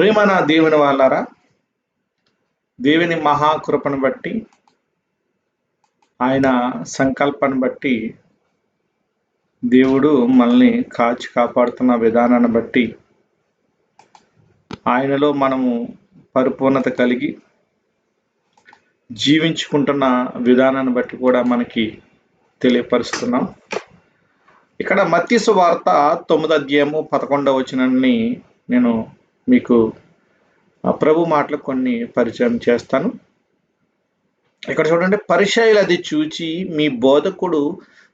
ప్రేమన దేవుని వాళ్ళారా? దేవుని మహాకృపను బట్టి ఆయన సంకల్పాన్ని బట్టి దేవుడు మనల్ని కాచి కాపాడుతున్న విధానాన్ని బట్టి ఆయనలో మనము పరిపూర్ణత కలిగి జీవించుకుంటున్న విధానాన్ని బట్టి కూడా మనకి తెలియపరుస్తున్నాం. ఇక్కడ మత్స్సు వార్త తొమ్మిది అధ్యాయము పదకొండవ వచనాన్ని నేను మీకు ప్రభు మాటలు కొన్ని పరిచయం చేస్తాను. ఇక్కడ చూడండి పరిచయాలు అది చూచి మీ బోధకుడు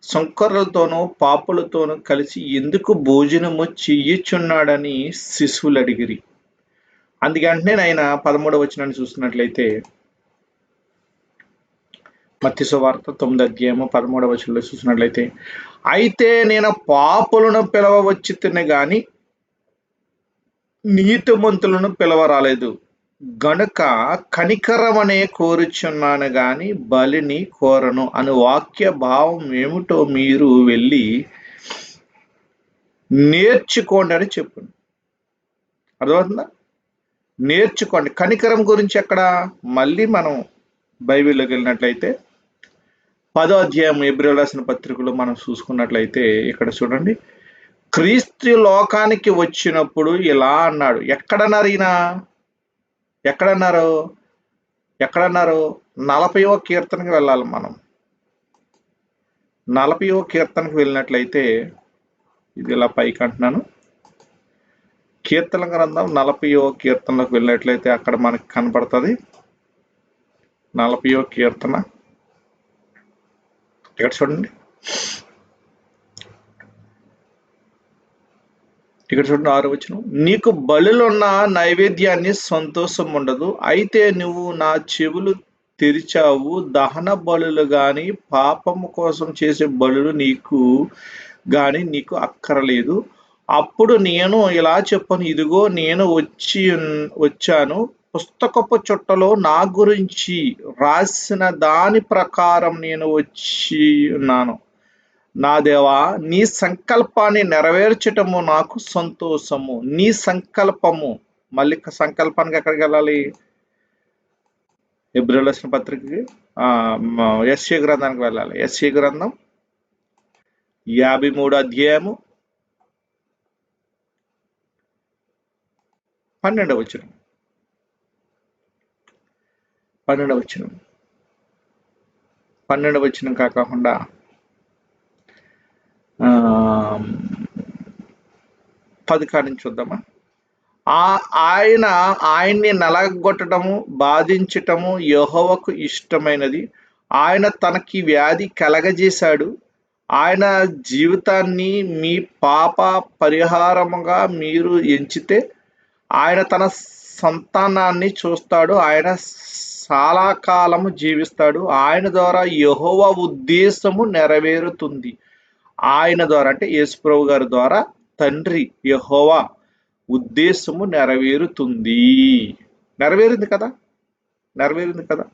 శంకరులతోనూ పాపులతోనూ కలిసి ఎందుకు భోజనము చెయ్యచున్నాడని శిశువులు అడిగిరి అందుకంటే ఆయన పదమూడవ వచనాన్ని చూస్తున్నట్లయితే మత్స్య వార్త తొమ్మిది అధ్యాయము పదమూడవ వచనంలో చూసినట్లయితే అయితే నేను పాపులను పిలవవచ్చు తిని కానీ నీతిమంతులను పిలవరాలేదు. గనుక కనికరమనే కోరుచున్నాను గాని బలిని కోరను అని వాక్య భావం ఏమిటో మీరు వెళ్ళి నేర్చుకోండి అని చెప్పండి అర్థమవుతుందా? నేర్చుకోండి. కనికరం గురించి ఎక్కడ? మళ్ళీ మనం బైబిల్లోకి వెళ్ళినట్లయితే పదో అధ్యాయం ఎబ్రిల్ రాసిన పత్రికలో మనం చూసుకున్నట్లయితే ఇక్కడ చూడండి. క్రీస్తు లోకానికి వచ్చినప్పుడు ఇలా అన్నాడు. ఎక్కడన్నారు ఈయన ఎక్కడన్నారు? ఎక్కడన్నారు? నలభైవ కీర్తనకి వెళ్ళాలి మనం. నలభైవ కీర్తనకి వెళ్ళినట్లయితే ఇది ఇలా పైకి అంటున్నాను. కీర్తన గ్రంథం నలభైవ కీర్తనకు వెళ్ళినట్లయితే అక్కడ మనకి కనపడుతుంది నలభైవ కీర్తన. ఇక్కడ చూడండి. ఇక్కడ చూడండి ఆరు వచ్చిన నీకు బలులున్న నైవేద్యాన్ని సంతోషం ఉండదు. అయితే నువ్వు నా చెవులు తెరిచావు. దహన బలులు గాని పాపము కోసం చేసే బలులు నీకు గాని నీకు అక్కరలేదు. అప్పుడు నేను ఇలా చెప్పను. ఇదిగో నేను వచ్చి వచ్చాను. పుస్తకపు చుట్టలో నా గురించి రాసిన దాని ప్రకారం నేను వచ్చి ఉన్నాను. నా దేవా నీ సంకల్పాన్ని నెరవేర్చటము నాకు సంతోషము. నీ సంకల్పము మళ్ళీ సంకల్పానికి ఎక్కడికి వెళ్ళాలి? ఎబ్రిల్ పత్రికకి ఎస్సీ గ్రంథానికి వెళ్ళాలి. ఎస్సీ గ్రంథం యాభై మూడు అధ్యాయము పన్నెండవ వచ్చిన పన్నెండవ వచ్చిన పన్నెండవ వచ్చిన కాకుండా పది కాడి నుంచి చూద్దామా? ఆ ఆయన ఆయన్ని నలగొట్టడము బాధించటము యహోవకు ఇష్టమైనది. ఆయన తనకి వ్యాధి కలగజేశాడు. ఆయన జీవితాన్ని మీ పాప పరిహారముగా మీరు ఎంచితే ఆయన తన సంతానాన్ని చూస్తాడు. ఆయన చాలా కాలము జీవిస్తాడు. ఆయన ద్వారా యహోవ ఉద్దేశము నెరవేరుతుంది. ఆయన ద్వారా అంటే యేసుప్రభు గారి ద్వారా తండ్రి యహోవా ఉద్దేశము నెరవేరుతుంది. నెరవేరింది కదా? నెరవేరింది కదా?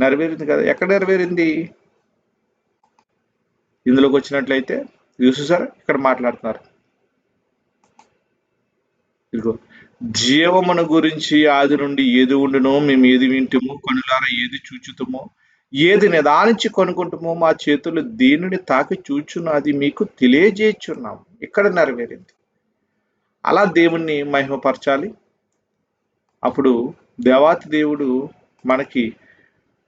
నెరవేరింది కదా? ఎక్కడ నెరవేరింది? ఇందులోకి వచ్చినట్లయితే చూసారా? ఇక్కడ మాట్లాడుతున్నారు. ఇదిగో జీవమును గురించి ఆది నుండి ఏది ఉండునో? మేము ఏది వింటుమో? కనులారా ఏది చూచుతామో? ఏది నిదానించి కొనుక్కుంటామో మా చేతులు దేనిని తాకి చూచున్నది మీకు తెలియజేయుచున్నాం. ఇక్కడ నెరవేరింది. అలా దేవుణ్ణి మహిమపరచాలి. అప్పుడు దేవాతి దేవుడు మనకి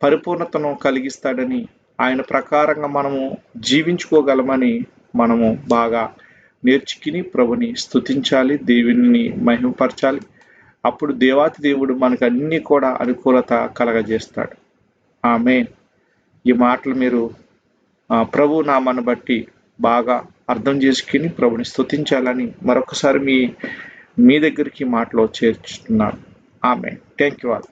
పరిపూర్ణతను కలిగిస్తాడని ఆయన ప్రకారంగా మనము జీవించుకోగలమని మనము బాగా నేర్చుకుని ప్రభుని స్తుతించాలి దేవుని మహిమపరచాలి. అప్పుడు దేవాతి దేవుడు మనకు అన్ని కూడా అనుకూలత కలగజేస్తాడు. ఆమె ఈ మాటలు మీరు ప్రభు నామాన్ని బట్టి బాగా అర్థం చేసుకుని ప్రభుని స్థుతించాలని మరొకసారి మీ మీ దగ్గరికి మాటలు చేర్చుతున్నాను. ఆమె థ్యాంక్ యూ ఆల్.